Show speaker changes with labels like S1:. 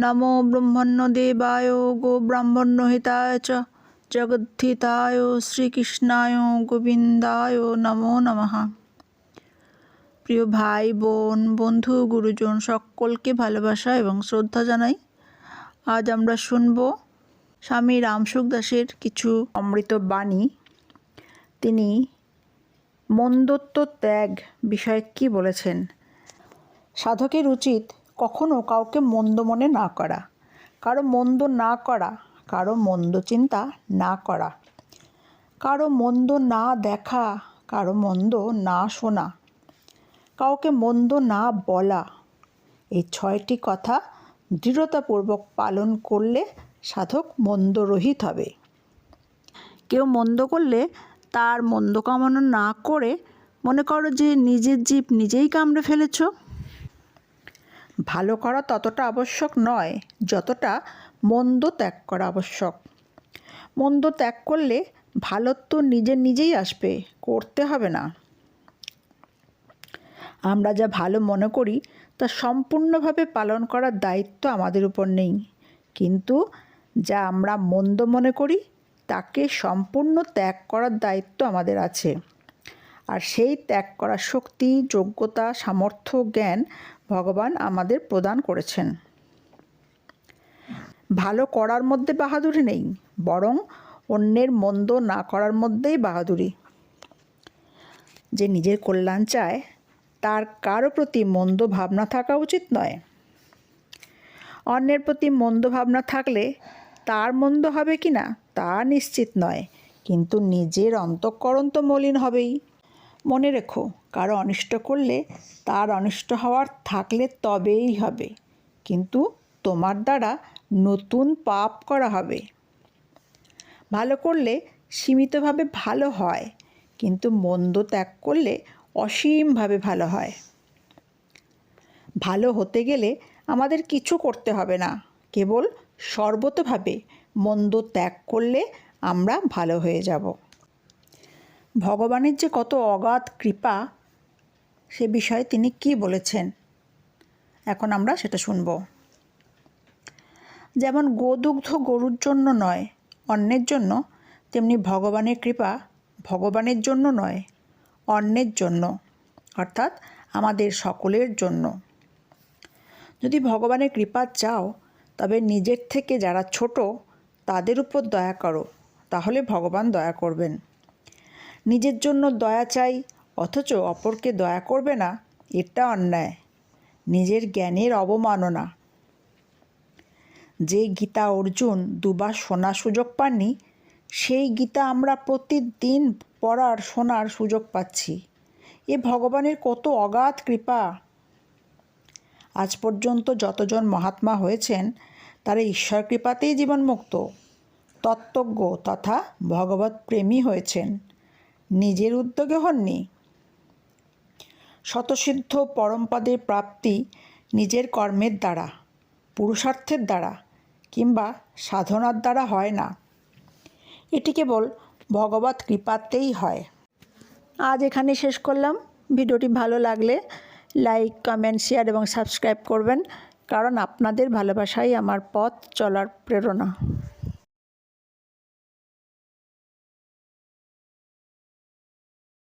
S1: নমো ব্রহ্মণ্যদেবায় গো ব্রাহ্মণ্যহিতায় চ জগদ্ধিতায় শ্রীকৃষ্ণায় গোবিন্দায় নমো নমঃ প্রিয় ভাই বোন, বন্ধু, গুরুজন, সকলকে ভালোবাসা এবং শ্রদ্ধা জানাই। আজ আমরা শুনব স্বামী রামসুখ দাসের কিছু অমৃত বাণী। তিনি মন্দত্ব ত্যাগ বিষয়ে কি বলেছেন? সাধকের উচিত কখনো কাউকে মন্দ মনে না করা। কারও মন্দ না করা, কারও মন্দ চিন্তা না করা। কারও মন্দ না দেখা, কারও মন্দ না শোনা। কাউকে মন্দ না বলা, এই ছয়টি কথা দৃঢ়তাপূর্বক পালন করলে সাধক মন্দরহিত হবে। কেউ মন্দ করলে তার মন্দ কামনা না করে মনে করো যে নিজের জীব নিজেই কামড়ে ফেলেছ। ভালো করা ততটা আবশ্যক নয়, যতটা মন্দ ত্যাগ করা আবশ্যক। মন্দ ত্যাগ করলে ভালো তো নিজের নিজেই আসবে, করতে হবে না। আমরা যা ভালো মনে করি, তা সম্পূর্ণভাবে পালন করার দায়িত্ব আমাদের উপর নেই। কিন্তু যা আমরা মন্দ মনে করি, তাকে সম্পূর্ণ ত্যাগ করার দায়িত্ব আমাদের আছে। আর সেই ত্যাগ করার শক্তি, যোগ্যতা, সামর্থ্য, জ্ঞান ভগবান আমাদের প্রদান করেছেন। ভালো করার মধ্যে বাহাদুরি নেই, বরং অন্যের মন্দ না করার মধ্যেই বাহাদুরি। যে নিজের কল্যাণ চায়, তার কারও প্রতি মন্দ ভাবনা থাকা উচিত নয়। অন্যের প্রতি মন্দ ভাবনা থাকলে তার মন্দ হবে কি না, তা নিশ্চিত নয়, কিন্তু নিজের অন্তঃকরণ তো মলিন হবেই। মনে রেখো কারও অনিষ্ট করলে তার অনিষ্ট হওয়ার থাকলে তবেই হবে। কিন্তু তোমার দ্বারা নতুন পাপ করা হবে। ভালো করলে সীমিতভাবে ভালো হয়, কিন্তু মন্দ ত্যাগ করলে অসীমভাবে ভালো হয়। ভালো হতে গেলে আমাদের কিছু করতে হবে না, কেবল সর্বতভাবে মন্দ ত্যাগ করলে আমরা ভালো হয়ে যাব। ভগবানের যে কত অগাধ কৃপা সে বিষয়ে তিনি কি বলেছেন? এখন আমরা সেটা শুনব। যেমন গোদুগ্ধ গরুর জন্য নয় অন্যের জন্য, তেমনি ভগবানের কৃপা ভগবানের জন্য নয় অন্যের জন্য, অর্থাৎ আমাদের সকলের জন্য। যদি ভগবানের কৃপা চাও, তবে নিজের থেকে যারা ছোট, তাদের উপর দয়া করো, তাহলে ভগবান দয়া করবেন। নিজের জন্য দয়া চাই অথচ অপরকে দয়া করবে না, এটা অন্যায়। নিজের জ্ঞানের অবমাননা। যে গীতা অর্জুন দুবার শোনার সুযোগ পাননি, সেই গীতা আমরা প্রতিদিন পড়ার, শোনার সুযোগ পাচ্ছি। এ ভগবানের কত অগাধ কৃপা। আজ পর্যন্ত যতজন মহাত্মা হয়েছেন, তারা ঈশ্বর কৃপাতেই জীবনমুক্ত তত্ত্বজ্ঞ তথা ভগবত প্রেমী হয়েছেন। নিজের উদ্যোগে হননি শতসিদ্ধ পরমপদের প্রাপ্তি নিজের কর্মের দ্বারা, পুরুষার্থের দ্বারা কিংবা সাধনার দ্বারা হয় না। এটি কেবল ভগবত কৃপাতেই হয়। আজ এখানে শেষ করলাম। ভিডিওটি ভালো লাগলে লাইক, কমেন্ট, শেয়ার এবং সাবস্ক্রাইব করবেন, কারণ আপনাদের ভালোবাসাই আমার পথ চলার প্রেরণা।